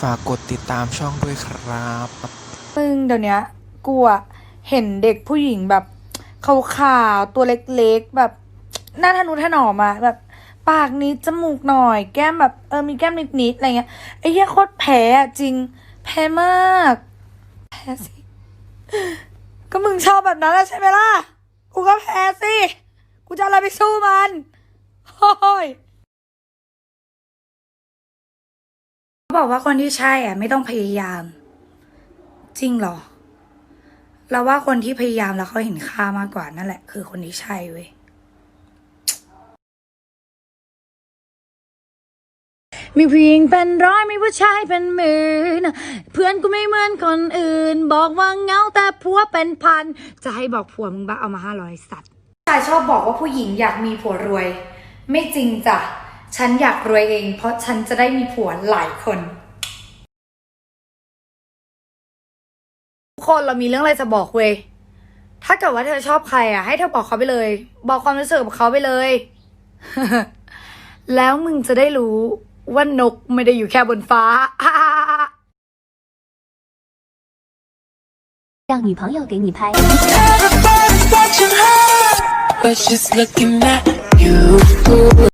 ฝากกดติดตามช่องด้วยครับมึงเดี๋ยวนี้กูอะเห็นเด็กผู้หญิงแบบขาวๆตัวเล็กๆแบบหน้าทะนุถนอมอะแบบ ปากนิดจมูกหน่อย แก้มแบบเออมีแก้มนิดๆอะไรเงี้ยไอ้เหี้ยโคตรแพ้อะจริง แพ้มากแพ้สิก็มึงชอบแบบนั้นแหละใช่ไหมล่ะ กูก็แพ้สิ กูจะอาอะไรไปสู้มัน โอ้ย บอกว่าคนที่ใช่อะ ไม่ต้องพยายาม จริงหรอ เราว่าคนที่พยายามแล้วเขาเห็นค่ามากกว่านั่นแหละ คือคนที่ใช่เว้ยมีผู้หญิงเป็นร้อยมีผู้ชายเป็นหมื่นเพื่อนกูไม่เหมือนคนอื่น บอกว่าเงาแต่ผัวเป็นพัน จะให้บอกผัวมึงบ้าเอามาห้าร้อยสัตว์ชายชอบบอกว่าผู้หญิงอยากมีผัวรวย ไม่จริงจ้ะ ฉันอยากรวยเอง เพราะฉันจะได้มีผัวหลายคน ทุกคนเรามีเรื่องอะไรจะบอกเว้ย ถ้าเกิดว่าเธอชอบใครอ่ะ ให้เธอบอกเขาไปเลย บอกความรู้สึกกับเขาไปเลย แล้วมึงจะได้รู้ว่านกไม่ได้อยู่แค่บนฟ้า 让女朋友给你拍。 Everybody's watching her, but she's looking at you.